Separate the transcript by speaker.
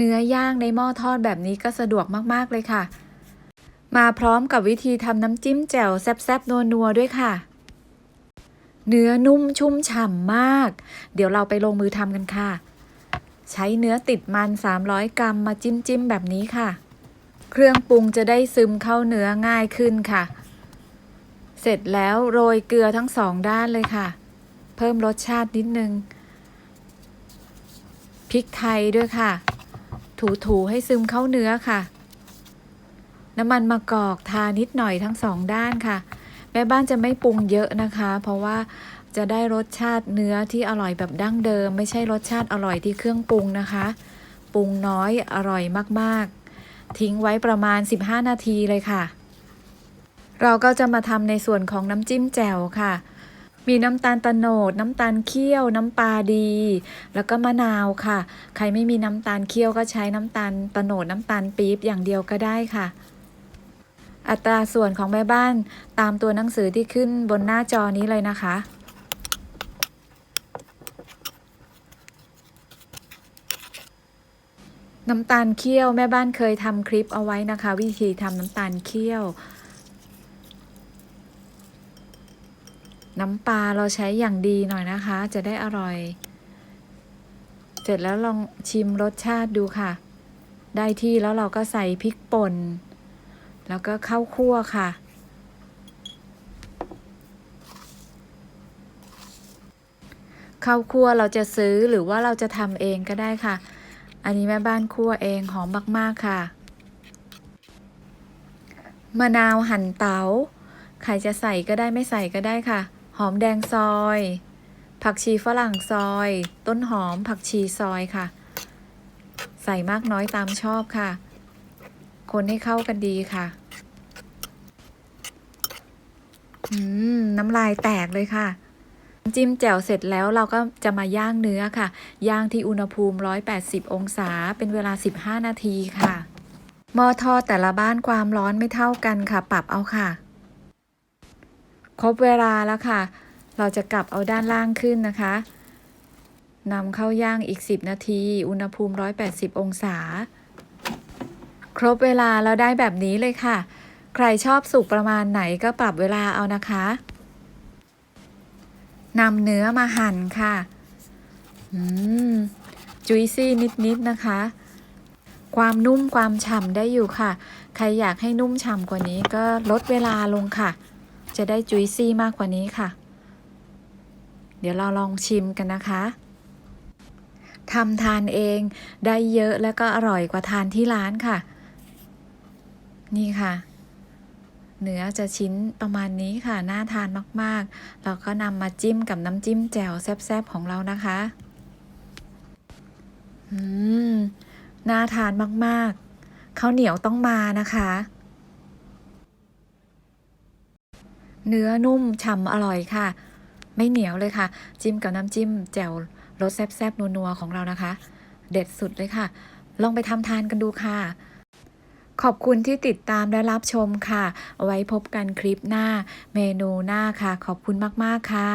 Speaker 1: เนื้อย่างในหม้อทอดแบบนี้ก็สะดวกมากๆเลยค่ะ มาพร้อมกับวิธีทำน้ำจิ้มแจ่วแซ่บๆนัวๆด้วยค่ะ เนื้อนุ่มชุ่มฉ่ำมาก เดี๋ยวเราไปลงมือทำกันค่ะ ใช้เนื้อติดมัน 300 กรัมมาจิ้มจิ้มๆแบบนี้ค่ะ เครื่องปรุงจะได้ซึมเข้าเนื้อง่ายขึ้นค่ะ เสร็จแล้วโรยเกลือทั้งสองด้านเลยค่ะ เพิ่มรสชาตินิดนึงพริกไทยด้วยค่ะ ถูๆให้ซึมเข้าเนื้อค่ะ น้ำมันมะกอกทานิดหน่อยทั้งสองด้านค่ะ แม่บ้านจะไม่ปรุงเยอะนะคะ เพราะว่าจะได้รสชาติเนื้อที่อร่อยแบบดั้งเดิม ไม่ใช่รสชาติอร่อยที่เครื่องปรุงนะคะ ปรุงน้อยอร่อยมากๆ ทิ้งไว้ประมาณ 15 นาทีเลยค่ะ เราก็จะมาทำในส่วนของน้ำจิ้มแจ่วค่ะ มีน้ำตาลตะโนด น้ำตาลเคี่ยว น้ำปลาดี แล้วก็มะนาวค่ะ ใครไม่มีน้ำตาลเคี่ยวก็ใช้น้ำตาลตะโนด น้ำตาลปี๊บอย่างเดียวก็ได้ค่ะ อัตราส่วนของแม่บ้านตามตัวหนังสือที่ขึ้นบนหน้าจอนี้เลยนะคะน้ำตาลเคี่ยวแม่บ้านเคยทำคลิปเอาไว้นะคะ วิธีทำน้ำตาลเคี่ยว น้ำปลาเราใช้อย่างดีหน่อยนะคะ จะได้อร่อย เสร็จแล้วลองชิมรสชาติดูค่ะ ได้ที่แล้วเราก็ใส่พริกป่น แล้วก็ข้าวคั่วค่ะ ข้าวคั่วเราจะซื้อหรือว่าเราจะทำเองก็ได้ค่ะ อันนี้แม่บ้านคั่วเองหอมมาก ๆ ค่ะ มะนาวหั่นเตา๋าใครจะใส่ก็ได้ไม่ใส่ก็ได้ค่ะ หอมแดงซอย ผักชีฝรั่งซอย ต้นหอมผักชีซอยค่ะ ใส่มากน้อยตามชอบค่ะ คนให้เข้ากันดีค่ะ อืม น้ำลายแตกเลยค่ะจิ้มแจ่วเสร็จแล้วเราก็จะมาย่างเนื้อค่ะ ย่างที่อุณหภูมิ 180 องศา เป็นเวลา 15 นาทีค่ะ มอทอดแต่ละบ้านความร้อนไม่เท่ากันค่ะ ปรับเอาค่ะ ครบเวลาแล้วค่ะ เราจะกลับเอาด้านล่างขึ้นนะคะนำเข้าย่างอีก 10 นาที อุณหภูมิ 180 องศา ครบเวลาแล้วได้แบบนี้เลยค่ะ ใครชอบสุกประมาณไหนก็ปรับเวลาเอานะคะนำเนื้อมาหั่นค่ะ อืม จุยซี่นิดๆนะคะ ความนุ่มความฉ่ำได้อยู่ค่ะ ใครอยากให้นุ่มฉ่ำกว่านี้ก็ลดเวลาลงค่ะ จะได้จุยซี่มากกว่านี้ค่ะ เดี๋ยวเราลองชิมกันนะคะทำทานเองได้เยอะแล้วก็อร่อยกว่าทานที่ร้านค่ะ นี่ค่ะ เนื้อจะชิ้นประมาณนี้ค่ะ น่าทานมากๆ เราก็นำมาจิ้มกับน้ำจิ้มแจ่วแซ่บๆของเรานะคะอืมน่าทานมากๆข้าวเหนียวต้องมานะคะ เนื้อนุ่มฉ่ำอร่อยค่ะ ไม่เหนียวเลยค่ะ จิ้มกับน้ำจิ้มแจ่วรสแซ่บๆนัวๆของเรานะคะ เด็ดสุดเลยค่ะ ลองไปทำทานกันดูค่ะ ขอบคุณที่ติดตามและรับชมค่ะเอาไว้พบกันคลิปหน้า เมนูหน้าค่ะ ขอบคุณมากๆค่ะ